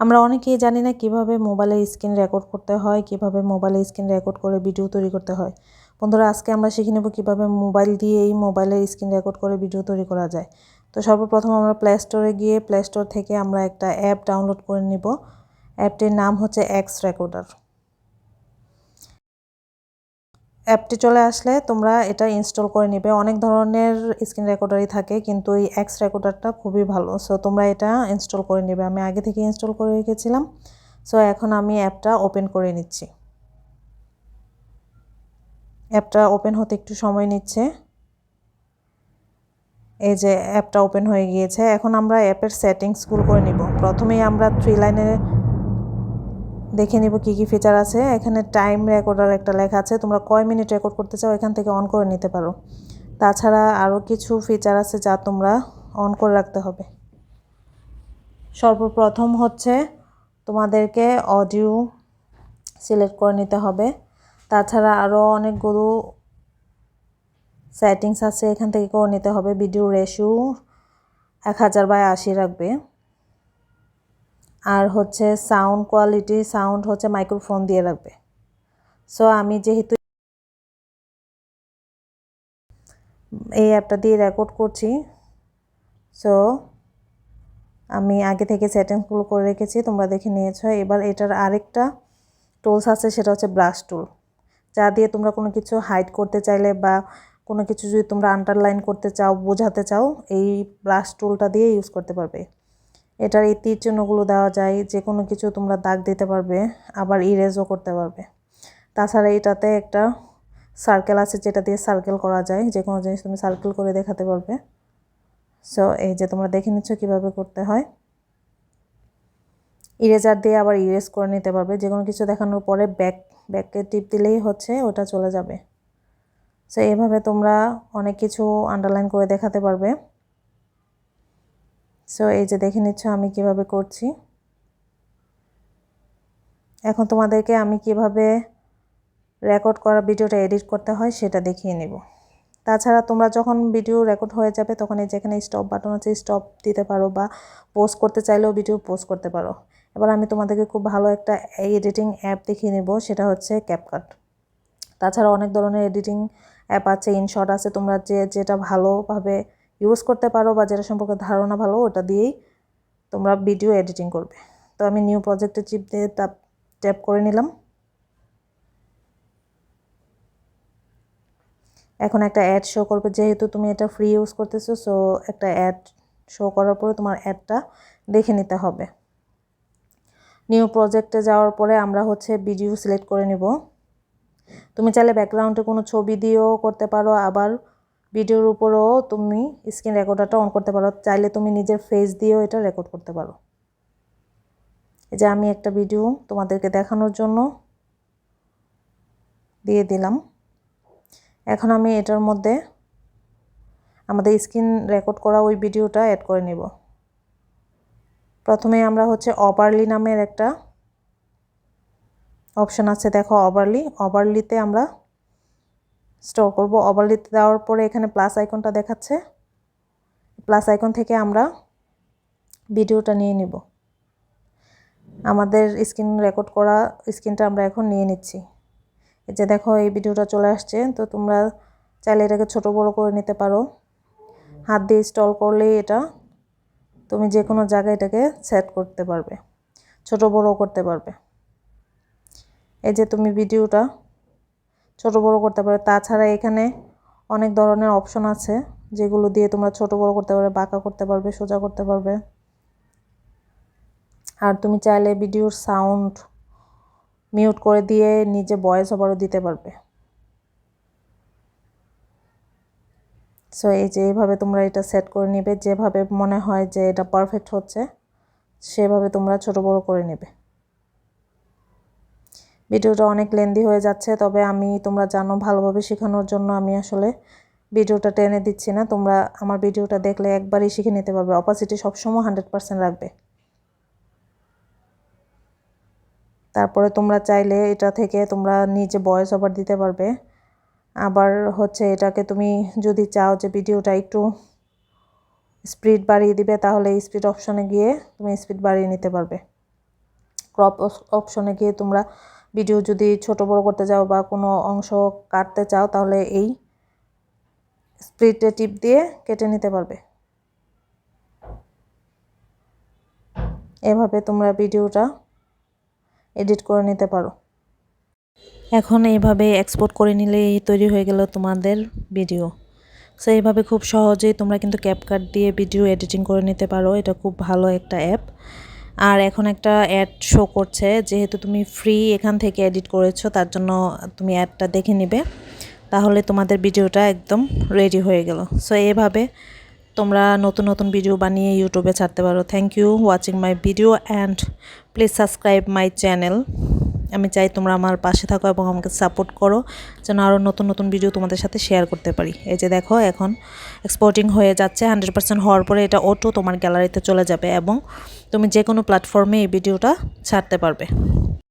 আমরা অনেকেই জানি না কীভাবে মোবাইলে স্ক্রিন রেকর্ড করতে হয়, কীভাবে মোবাইলে স্ক্রিন রেকর্ড করে ভিডিও তৈরি করতে হয়। বন্ধুরা, আজকে আমরা শিখে নেব কীভাবে মোবাইল দিয়ে এই মোবাইলের স্ক্রিন রেকর্ড করে ভিডিও তৈরি করা যায়। তো সর্বপ্রথম আমরা প্লে স্টোরে গিয়ে প্লে স্টোর থেকে আমরা একটা অ্যাপ ডাউনলোড করে নিব। অ্যাপটির নাম হচ্ছে এক্স রেকর্ডার অ্যাপটি চলে আসলে তোমরা এটা ইনস্টল করে নিবে। অনেক ধরনের স্ক্রিন রেকর্ডারই থাকে, কিন্তু এই এক্স রেকর্ডারটা খুবই ভালো। সো তোমরা এটা ইনস্টল করে নেবে। আমি আগে থেকে ইনস্টল করে রেখেছিলাম। সো এখন আমি অ্যাপটা ওপেন করে নিচ্ছি। অ্যাপটা ওপেন হতে একটু সময় নিচ্ছে। এই যে, অ্যাপটা ওপেন হয়ে গিয়েছে। এখন আমরা অ্যাপের সেটিংসগুলো করে নিব। প্রথমেই আমরা থ্রি লাইনে দেখে নিব কি কি ফিচার আছে। এখানে টাইম রেকর্ডার একটা লেখা আছে। তোমরা কয় মিনিট রেকর্ড করতে চাও, এখান থেকে অন করে নিতে পারো। তাছাড়া আরও কিছু ফিচার আছে যা তোমরা অন করে রাখতে হবে। সর্বপ্রথম হচ্ছে তোমাদেরকে অডিও সিলেক্ট করে নিতে হবে। তাছাড়া আরও অনেকগুলো সেটিংস আছে এখান থেকে করে নিতে হবে। ভিডিও রেশিও এক হাজার বাই আশি রাখবে। আর হচ্ছে সাউন্ড কোয়ালিটি সাউন্ড হচ্ছে মাইক্রোফোন দিয়ে রাখবে। সো আমি যেহেতু এই অ্যাপটা দিয়ে রেকর্ড করছি সো আমি আগে থেকে সেটিংসগুলো করে রেখেছি, তোমরা দেখে নিয়েছো। এবার এটার আরেকটা টুলস আছে, সেটা হচ্ছে ব্রাশ টুল যা দিয়ে তোমরা কোনো কিছু হাইড করতে চাইলে বা কোনো কিছু যদি তোমরা আন্ডারলাইন করতে চাও, বোঝাতে চাও, এই ব্রাশ টুলটা দিয়ে ইউজ করতে পারবে। এটার এই তীর চিহ্নগুলো দেওয়া যায় যে কোনো কিছু তোমরা দাগ দিতে পারবে, আবার ইরেজও করতে পারবে। তাছাড়া এটাতে একটা সার্কেল আছে, যেটা দিয়ে সার্কেল করা যায় যে কোনো জিনিস তুমি সার্কেল করে দেখাতে পারবে। সো এই যে তোমরা দেখে নিচ্ছ কীভাবে করতে হয়। ইরেজার দিয়ে আবার ইরেজ করে নিতে পারবে যে কোনো কিছু দেখানোর পরে ব্যাক ব্যাককে টিপ দিলেই হচ্ছে, ওটা চলে যাবে। সো এভাবে তোমরা অনেক কিছু আন্ডারলাইন করে দেখাতে পারবে। সো এই যে দেখে নিচ্ছ আমি কীভাবে করছি। এখন তোমাদেরকে আমি কীভাবে রেকর্ড করা ভিডিওটা এডিট করতে হয় সেটা দেখিয়ে নেব। তাছাড়া তোমরা যখন ভিডিও রেকর্ড হয়ে যাবে, তখন এই যেখানে স্টপ বাটন আছে স্টপ দিতে পারো বা পোস্ট করতে চাইলেও ভিডিও পোস্ট করতে পারো। এবার আমি তোমাদেরকে খুব ভালো একটা এডিটিং অ্যাপ দেখিয়ে নেব, সেটা হচ্ছে ক্যাপকাট তাছাড়া অনেক ধরনের এডিটিং অ্যাপ আছে ইনশট আছে, তোমরা যে যেটা ভালোভাবে ইউজ করতে পারো বা যেটা সম্পর্কে ধারণা ভালো, ওটা দিয়েই তোমরা ভিডিও এডিটিং করবে। তো আমি নিউ প্রজেক্টে চিপ দিয়ে ট্যাপ করে নিলাম। এখন একটা অ্যাড শো করবে, যেহেতু তুমি এটা ফ্রি ইউজ করতেছো সো একটা অ্যাড শো করার পরে তোমার অ্যাডটা দেখে নিতে হবে। নিউ প্রজেক্টে যাওয়ার পরে আমরা হচ্ছে ভিডিও সিলেক্ট করে নিব। তুমি চাইলে ব্যাকগ্রাউন্ডে কোনো ছবি দিয়েও করতে পারো, আবার ভিডিওর উপরেও তুমি স্ক্রিন রেকর্ডারটা অন করতে পারো। চাইলে তুমি নিজের ফেস দিয়েও এটা রেকর্ড করতে পারো। এই যে আমি একটা ভিডিও তোমাদেরকে দেখানোর জন্য দিয়ে দিলাম। এখন আমি এটার মধ্যে আমাদের স্ক্রিন রেকর্ড করা ওই ভিডিওটা অ্যাড করে নিব। প্রথমে আমরা হচ্ছে অপারলি নামের একটা অপশান আছে। দেখো অবারলি অবারলিতে আমরা স্টোর করব। ওভারলিতে দেওয়ার পরে এখানে প্লাস আইকনটা দেখাচ্ছে। প্লাস আইকন থেকে আমরা ভিডিওটা নিয়ে নিব। আমাদের স্ক্রিন রেকর্ড করা স্ক্রিনটা আমরা এখন নিয়ে নিচ্ছি। এই যে দেখো, এই ভিডিওটা চলে আসছে। তো তোমরা চাইলে এটাকে ছোট বড় করে নিতে পারো। হাত দিয়ে স্টল করলেই এটা তুমি যে কোনো জায়গায় এটাকে সেট করতে পারবে। ছোট বড় করতে পারবে। এই যে তুমি ভিডিওটা ছোট বড় করতে পারবে তাছাড়া এখানে অনেক ধরনের অপশন আছে, যেগুলো দিয়ে তোমরা ছোট বড় করতে পারবে, বাঁকা করতে পারবে, সোজা করতে পারবে। আর তুমি চাইলে ভিডিওর সাউন্ড মিউট করে দিয়ে নিজে ভয়েস ওভারও দিতে পারবে। সো এই যে এইভাবে তোমরা এটা সেট করে নেবে, যেভাবে মনে হয় যে এটা পারফেক্ট হচ্ছে, সেভাবে তোমরা ছোট বড় করে নেবে। ভিডিওটা অনেক লেন্দি হয়ে যাচ্ছে, তবে আমি, তোমরা জানো, ভালোভাবে শেখানোর জন্য আমি আসলে ভিডিওটা টেনে দিচ্ছি না। তোমরা আমার ভিডিওটা দেখলে একবারই শিখে নিতে পারবে। অপাসিটি সবসময় হান্ড্রেড পারসেন্ট রাখবে। তারপরে তোমরা চাইলে এটা থেকে তোমরা নিজে ভয়েস ওভার দিতে পারবে। আবার হচ্ছে এটাকে তুমি যদি চাও যে ভিডিওটা একটু স্পিড বাড়িয়ে দিবে, তাহলে স্পিড অপশনে গিয়ে তুমি স্পিড বাড়িয়ে নিতে পারবে। ক্রপ অপশনে গিয়ে তোমরা ভিডিও যদি ছোট বড় করতে চাও বা কোনো অংশ কাটতে চাও, তাহলে এই স্প্লিটে টিপ দিয়ে কেটে নিতে পারবে। এভাবে তোমরা ভিডিওটা এডিট করে নিতে পারো। এখন এইভাবে এক্সপোর্ট করে নিলেই তৈরি হয়ে গেল তোমাদের ভিডিও। সো এইভাবে খুব সহজেই তোমরা কিন্তু ক্যাপকাট দিয়ে ভিডিও এডিটিং করে নিতে পারো। এটা খুব ভালো একটা অ্যাপ আর এখন একটা অ্যাড শো করছে, যেহেতু তুমি ফ্রি এখান থেকে এডিট করেছ, তার জন্য তুমি অ্যাডটা দেখে নিবে। তাহলে তোমাদের ভিডিওটা একদম রেডি হয়ে গেল। সো এভাবে তোমরা নতুন নতুন ভিডিও বানিয়ে ইউটিউবে ছাড়তে পারো। Thank you watching my video and please subscribe my channel আমি চাই তোমরা আমার পাশে থাকো এবং আমাকে সাপোর্ট করো, যেন আরও নতুন নতুন ভিডিও তোমাদের সাথে শেয়ার করতে পারি। এই যে দেখো, এখন এক্সপোর্টিং হয়ে যাচ্ছে হান্ড্রেড পার্সেন্ট হওয়ার পরে এটা অটো তোমার গ্যালারিতে চলে যাবে এবং তুমি যে কোনো প্ল্যাটফর্মে এই ভিডিওটা ছাড়তে পারবে।